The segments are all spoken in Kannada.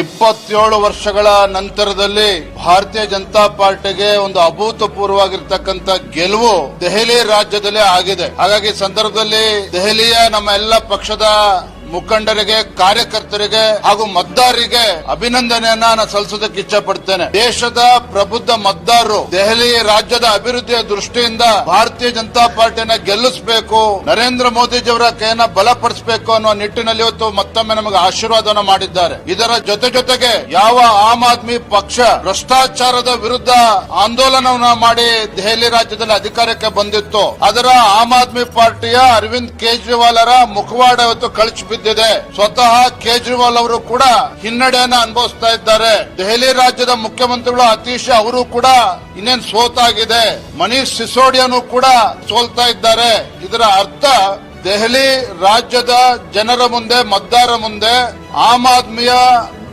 ಇಪ್ಪತ್ತೇಳು ವರ್ಷಗಳ ನಂತರದಲ್ಲಿ ಭಾರತೀಯ ಜನತಾ ಪಾರ್ಟಿಗೆ ಒಂದು ಅಭೂತಪೂರ್ವವಾಗಿರ್ತಕ್ಕಂಥ ಗೆಲುವು ದೆಹಲಿ ರಾಜ್ಯದಲ್ಲಿ ಆಗಿದೆ. ಹಾಗಾಗಿ ಸಂದರ್ಭದಲ್ಲಿ ದೆಹಲಿಯ ನಮ್ಮ ಎಲ್ಲ ಪಕ್ಷದ ಮುಖಂಡರಿಗೆ, ಕಾರ್ಯಕರ್ತರಿಗೆ ಹಾಗೂ ಮತದಾರರಿಗೆ ಅಭಿನಂದನೆಯನ್ನ ನಾನು ಸಲ್ಲಿಸೋದಕ್ಕೆ ಇಚ್ಛೆ ಪಡ್ತೇನೆ ದೇಶದ ಪ್ರಬುದ್ಧ ಮತದಾರರು ದೆಹಲಿ ರಾಜ್ಯದ ಅಭಿವೃದ್ಧಿಯ ದೃಷ್ಟಿಯಿಂದ ಭಾರತೀಯ ಜನತಾ ಪಾರ್ಟಿನ ಗೆಲ್ಲಿಸಬೇಕು, ನರೇಂದ್ರ ಮೋದಿಜಿಯವರ ಕೈಯನ್ನ ಬಲಪಡಿಸಬೇಕು ಅನ್ನೋ ನಿಟ್ಟಿನಲ್ಲಿ ಇವತ್ತು ಮತ್ತೊಮ್ಮೆ ನಮಗೆ ಆಶೀರ್ವಾದವನ್ನು ಮಾಡಿದ್ದಾರೆ. ಇದರ ಜೊತೆ ಜೊತೆಗೆ ಯಾವ ಆಮ್ ಆದ್ಮಿ ಪಕ್ಷ ಭ್ರಷ್ಟಾಚಾರದ ವಿರುದ್ಧ ಆಂದೋಲನವನ್ನ ಮಾಡಿ ದೆಹಲಿ ರಾಜ್ಯದಲ್ಲಿ ಅಧಿಕಾರಕ್ಕೆ ಬಂದಿತ್ತು, ಅದರ ಆಮ್ ಆದ್ಮಿ ಪಾರ್ಟಿಯ ಅರವಿಂದ್ ಕೇಜ್ರಿವಾಲರ ಮುಖವಾಡ ಇವತ್ತು ಕಳಚಿ ಬಿದ್ದಿದೆ ಸ್ವತಃ ಕೇಜ್ರಿವಾಲ್ ಅವರು ಕೂಡ ಹಿನ್ನಡೆಯನ್ನ ಅನುಭವಿಸ್ತಾ ಇದ್ದಾರೆ. ದೆಹಲಿ ರಾಜ್ಯದ ಮುಖ್ಯಮಂತ್ರಿಗಳು ಅತೀಶ್ ಅವರು ಕೂಡ ಇನ್ನೇನ್ ಸೋತಾಗಿದೆ. ಮನೀಶ್ ಸಿಸೋಡಿಯಾನು ಕೂಡ ಸೋಲ್ತಾ ಇದ್ದಾರೆ. ಇದರ ಅರ್ಥ ದೆಹಲಿ ರಾಜ್ಯದ ಜನರ ಮುಂದೆ, ಮತದಾರರ ಮುಂದೆ ಆಮ್ ಆದ್ಮಿಯ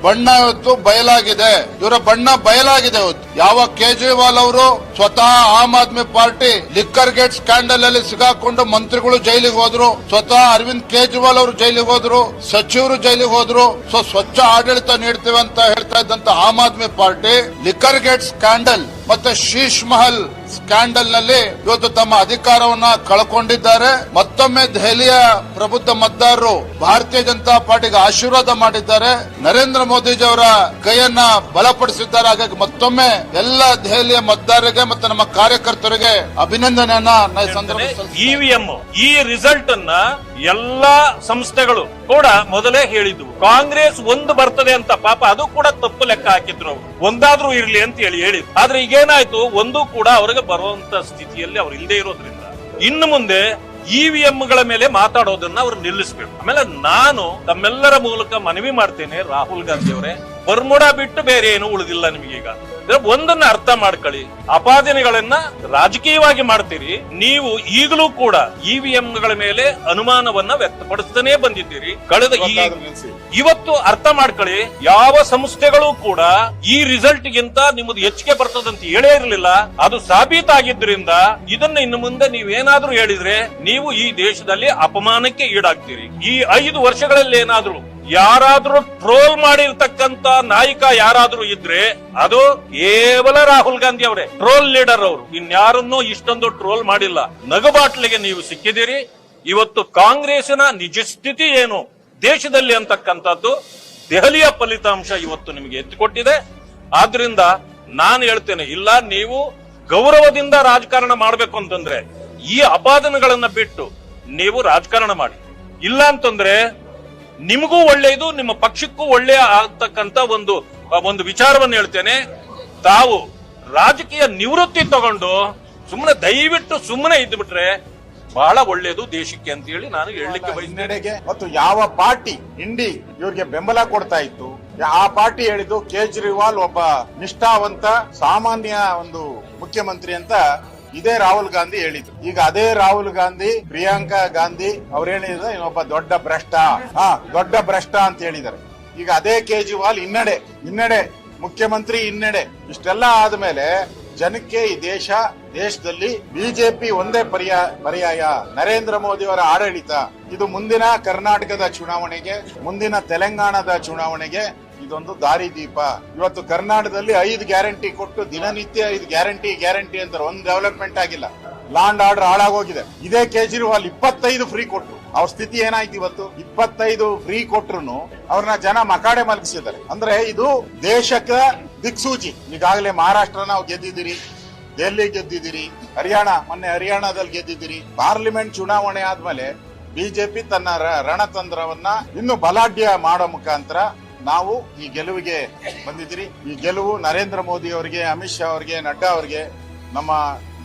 ಬಣ್ಣ ಇವತ್ತು ಬಯಲಾಗಿದೆ. ಇವರ ಬಣ್ಣ ಬಯಲಾಗಿದೆ ಇವತ್ತು ಯಾವ ಕೇಜ್ರಿವಾಲ್ ಅವರು ಸ್ವತಃ Aam Aadmi party liquor gate scandal ಅಲ್ಲಿ ಸಿಗಾಕೊಂಡು ಮಂತ್ರಿಗಳು ಜೈಲಿಗೆ ಹೋದ್ರು. ಸ್ವತಃ ಅರವಿಂದ್ ಕೇಜ್ರಿವಾಲ್ ಅವರು ಜೈಲಿಗೆ ಹೋದ್ರು. ಸಚಿವರು ಜೈಲಿಗೆ ಹೋದ್ರು. ಸೊ, ಸ್ವಚ್ಛ ಆಡಳಿತ ನೀಡ್ತೇವೆ ಅಂತ ಹೇಳ್ತಾ ಇದ್ದಂತ Aam Aadmi party liquor gate scandal ಮತ್ತೆ ಶೀಶ್ ಮಹಲ್ ಸ್ಕ್ಯಾಂಡಲ್ನಲ್ಲಿ ಇವತ್ತು ತಮ್ಮ ಅಧಿಕಾರವನ್ನ ಕಳ್ಕೊಂಡಿದ್ದಾರೆ ಮತ್ತೊಮ್ಮೆ ದೆಹಲಿಯ ಪ್ರಬುದ್ಧ ಮತದಾರರು ಭಾರತೀಯ ಜನತಾ ಪಾರ್ಟಿಗೆ ಆಶೀರ್ವಾದ ಮಾಡಿದ್ದಾರೆ ನರೇಂದ್ರ ಮೋದಿಜಿ ಅವರ ಕೈಯನ್ನ ಬಲಪಡಿಸಿದ್ದಾರೆ ಹಾಗಾಗಿ ಮತ್ತೊಮ್ಮೆ ಎಲ್ಲ ದೆಹಲಿಯ ಮತದಾರರಿಗೆ ಮತ್ತೆ ನಮ್ಮ ಕಾರ್ಯಕರ್ತರಿಗೆ ಅಭಿನಂದನೆಯನ್ನ. ಇವಿಎಂ, ಈ ರಿಸಲ್ಟ್ ಅನ್ನ ಎಲ್ಲಾ ಸಂಸ್ಥೆಗಳು ಕೂಡ ಮೊದಲೇ ಹೇಳಿದ್ವು ಕಾಂಗ್ರೆಸ್ ಒಂದು ಬರ್ತದೆ ಅಂತ ಪಾಪ ಅದು ಕೂಡ ತಪ್ಪು ಲೆಕ್ಕ ಹಾಕಿದ್ರು ಅವ್ರು. ಒಂದಾದ್ರೂ ಇರಲಿ ಅಂತ ಹೇಳಿ ಹೇಳಿದ್ರು. ಆದ್ರೆ ಈಗೇನಾಯ್ತು, ಒಂದು ಕೂಡ ಅವ್ರಿಗೆ ಬರುವಂತ ಸ್ಥಿತಿಯಲ್ಲಿ ಅವ್ರು ಇಲ್ಲದೆ ಇರೋದ್ರಿಂದ ಇನ್ನು ಮುಂದೆ ಇವಿಎಂ ಗಳ ಮೇಲೆ ಮಾತಾಡೋದನ್ನ ಅವ್ರು ನಿಲ್ಲಿಸ್ಬೇಕು. ಆಮೇಲೆ ನಾನು ತಮ್ಮೆಲ್ಲರ ಮೂಲಕ ಮನವಿ ಮಾಡ್ತೇನೆ ರಾಹುಲ್ ಗಾಂಧಿ ಅವರೇ. ಬರ್ಮುಡ ಬಿಟ್ಟು ಬೇರೆ ಏನು ಉಳಿದಿಲ್ಲ ನಿಮಗೀಗ. ಒಂದನ್ನ ಅರ್ಥ ಮಾಡ್ಕೊಳ್ಳಿ. ಅಪಾದನೆಗಳನ್ನ ರಾಜಕೀಯವಾಗಿ ಮಾಡ್ತೀರಿ ನೀವು ಈಗಲೂ ಕೂಡ ಇವಿಎಂ ಗಳ ಮೇಲೆ ಅನುಮಾನವನ್ನ ವ್ಯಕ್ತಪಡಿಸ್ತಾನೆ ಬಂದಿದ್ದೀರಿ. ಕಳೆದ ಇವತ್ತು ಅರ್ಥ ಮಾಡ್ಕೊಳ್ಳಿ ಯಾವ ಸಂಸ್ಥೆಗಳು ಕೂಡ ಈ ರಿಸಲ್ಟ್ ಗಿಂತ ನಿಮ್ಮದು ಹೆಚ್ಚಿಗೆ ಬರ್ತದಂತ ಹೇಳೇ ಇರಲಿಲ್ಲ. ಅದು ಸಾಬೀತಾಗಿದ್ದರಿಂದ ಇದನ್ನ ಇನ್ನು ಮುಂದೆ ನೀವೇನಾದ್ರೂ ಹೇಳಿದ್ರೆ ನೀವು ಈ ದೇಶದಲ್ಲಿ ಅಪಮಾನಕ್ಕೆ ಈಡಾಗ್ತೀರಿ. ಈ ಐದು ವರ್ಷಗಳಲ್ಲಿ ಏನಾದ್ರೂ ಯಾರಾದ್ರೂ ಟ್ರೋಲ್ ಮಾಡಿರ್ತಕ್ಕಂತ ನಾಯಕ ಯಾರಾದ್ರೂ ಇದ್ರೆ ಅದು ಕೇವಲ ರಾಹುಲ್ ಗಾಂಧಿ ಅವರೇ. ಟ್ರೋಲ್ ಲೀಡರ್ ಅವರು. ಇನ್ಯಾರನ್ನೂ ಇಷ್ಟೊಂದು ಟ್ರೋಲ್ ಮಾಡಿಲ್ಲ. ನಗುಬಾಟ್ಲಿಗೆ ನೀವು ಸಿಕ್ಕಿದಿರಿ ಇವತ್ತು ಕಾಂಗ್ರೆಸ್ನ ನಿಜ ಸ್ಥಿತಿ ಏನು? ದೇಶದಲ್ಲಿ ಅಂತಕ್ಕಂಥದ್ದು ದೆಹಲಿಯ ಫಲಿತಾಂಶ ಇವತ್ತು ನಿಮಗೆ ಎತ್ತಿಕೊಟ್ಟಿದೆ. ಆದ್ರಿಂದ ನಾನು ಹೇಳ್ತೇನೆ, ಇಲ್ಲ, ನೀವು ಗೌರವದಿಂದ ರಾಜಕಾರಣ ಮಾಡಬೇಕು ಅಂತಂದ್ರೆ ಈ ಅಪಾದನೆಗಳನ್ನ ಬಿಟ್ಟು ನೀವು ರಾಜಕಾರಣ ಮಾಡಿ. ಇಲ್ಲ ಅಂತಂದ್ರೆ ನಿಮಗೂ ಒಳ್ಳೆಯದು, ನಿಮ್ಮ ಪಕ್ಷಕ್ಕೂ ಒಳ್ಳೆಯ ಆಗ್ತಕ್ಕಂತ ಒಂದು ಒಂದು ವಿಚಾರವನ್ನು ಹೇಳ್ತೇನೆ. ತಾವು ರಾಜಕೀಯ ನಿವೃತ್ತಿ ತಗೊಂಡು ಸುಮ್ಮನೆ ದಯವಿಟ್ಟು ಸುಮ್ಮನೆ ಇದ್ಬಿಟ್ರೆ ಬಹಳ ಒಳ್ಳೆಯದು ದೇಶಕ್ಕೆ ಅಂತ ಹೇಳಿ ನಾನು ಹೇಳಲಿಕ್ಕೆ ಬಯಸ್ತೇನೆ. ಮತ್ತು ಯಾವ ಪಾರ್ಟಿ ಇಂಡಿ ಇವ್ರಿಗೆ ಬೆಂಬಲ ಕೊಡ್ತಾ ಇತ್ತು, ಆ ಪಾರ್ಟಿ ಹೇಳಿದ್ದು ಕೇಜ್ರಿವಾಲ್ ಒಬ್ಬ ನಿಷ್ಠಾವಂತ, ಸಾಮಾನ್ಯ ಒಂದು ಮುಖ್ಯಮಂತ್ರಿ ಅಂತ ಇದೇ ರಾಹುಲ್ ಗಾಂಧಿ ಹೇಳಿದ್ರು. ಈಗ ಅದೇ ರಾಹುಲ್ ಗಾಂಧಿ, ಪ್ರಿಯಾಂಕಾ ಗಾಂಧಿ ಅವ್ರು ಹೇಳಿದ್ರೆ ಇನ್ನೊಬ್ಬ ದೊಡ್ಡ ಭ್ರಷ್ಟ. ಹಾ, ದೊಡ್ಡ ಭ್ರಷ್ಟ ಅಂತ ಹೇಳಿದ್ದಾರೆ. ಈಗ ಅದೇ ಕೇಜ್ರಿವಾಲ್ ಹಿನ್ನಡೆ ಹಿನ್ನಡೆ, ಮುಖ್ಯಮಂತ್ರಿ ಹಿನ್ನಡೆ, ಇಷ್ಟೆಲ್ಲ ಆದ್ಮೇಲೆ ಜನಕ್ಕೆ ಈ ದೇಶ, ದೇಶದಲ್ಲಿ ಬಿಜೆಪಿ ಒಂದೇ ಪರ್ಯಾಯ ಪರ್ಯಾಯ. ನರೇಂದ್ರ ಮೋದಿ ಅವರ ಆಡಳಿತ. ಇದು ಮುಂದಿನ ಕರ್ನಾಟಕದ ಚುನಾವಣೆಗೆ, ಮುಂದಿನ ತೆಲಂಗಾಣದ ಚುನಾವಣೆಗೆ ಇದೊಂದು ದಾರಿ ದೀಪ. ಇವತ್ತು ಕರ್ನಾಟಕದಲ್ಲಿ ಐದು ಗ್ಯಾರಂಟಿ ಕೊಟ್ಟು ದಿನನಿತ್ಯ ಐದು ಗ್ಯಾರಂಟಿ ಗ್ಯಾರಂಟಿ ಅಂತಾರೆ ಒಂದು ಡೆವಲಪ್ಮೆಂಟ್ ಆಗಿಲ್ಲ. ಲ್ಯಾಂಡ್ ಆರ್ಡರ್ ಹಾಳಾಗೋಗಿದೆ. ಇದೇ ಕೇಜ್ರಿವಾಲ್ ಇಪ್ಪತ್ತೈದು ಫ್ರೀ ಕೊಟ್ರು. ಅವ್ರ ಸ್ಥಿತಿ ಏನಾಯ್ತು ಇವತ್ತು? ಇಪ್ಪತ್ತೈದು ಫ್ರೀ ಕೊಟ್ರು ಅವ್ರನ್ನ ಜನ ಮಕಾಡೆ ಮಲಗಿಸಿದ್ದಾರೆ. ಅಂದ್ರೆ ಇದು ದೇಶಕ್ಕೆ ದಿಕ್ಸೂಚಿ. ಈಗಾಗಲೇ ಮಹಾರಾಷ್ಟ್ರ ನಾವು ಗೆದ್ದಿದ್ದೀರಿ, ದೆಹಲಿ ಗೆದ್ದಿದ್ದೀರಿ, ಹರಿಯಾಣ, ಮೊನ್ನೆ ಹರಿಯಾಣದಲ್ಲಿ ಗೆದ್ದಿದ್ದೀರಿ. ಪಾರ್ಲಿಮೆಂಟ್ ಚುನಾವಣೆ ಆದ್ಮೇಲೆ ಬಿಜೆಪಿ ತನ್ನ ರಣತಂತ್ರವನ್ನ ಇನ್ನು ಬಲಾಢ್ಯ ಮಾಡೋ ಮುಖಾಂತರ ನಾವು ಈ ಗೆಲುವಿಗೆ ಬಂದಿದ್ದೀರಿ. ಈ ಗೆಲುವು ನರೇಂದ್ರ ಮೋದಿ ಅವರಿಗೆ, ಅಮಿತ್ ಶಾ ಅವರಿಗೆ, ನಡ್ಡಾ ಅವರಿಗೆ, ನಮ್ಮ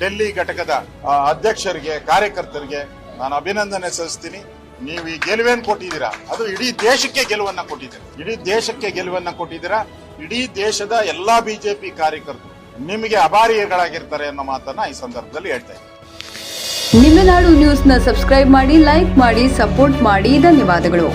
ಡೆಲ್ಲಿ ಘಟಕದ ಅಧ್ಯಕ್ಷರಿಗೆ, ಕಾರ್ಯಕರ್ತರಿಗೆ ನಾನು ಅಭಿನಂದನೆ ಸಲ್ಲಿಸ್ತೀನಿ. ನೀವು ಈ ಗೆಲುವೇನ್ ಕೊಟ್ಟಿದ್ದೀರಾ? ಅದು ಇಡೀ ದೇಶಕ್ಕೆ ಗೆಲುವನ್ನ ಕೊಟ್ಟಿದ್ದೀರಾ ಇಡೀ ದೇಶಕ್ಕೆ ಗೆಲುವನ್ನ ಕೊಟ್ಟಿದ್ದೀರಾ? ಇಡೀ ದೇಶದ ಎಲ್ಲಾ ಬಿಜೆಪಿ ಕಾರ್ಯಕರ್ತರು ನಿಮಗೆ ಅಭಾರಿಗಳಾಗಿರ್ತಾರೆ ಅನ್ನೋ ಮಾತನ್ನ ಈ ಸಂದರ್ಭದಲ್ಲಿ ಹೇಳ್ತಾ ಇದ್ದೀನಿ. ನಿಮ್ಮನಾಡು ನ್ಯೂಸ್ನ ಸಬ್ಸ್ಕ್ರೈಬ್ ಮಾಡಿ, ಲೈಕ್ ಮಾಡಿ, ಸಪೋರ್ಟ್ ಮಾಡಿ. ಧನ್ಯವಾದಗಳು.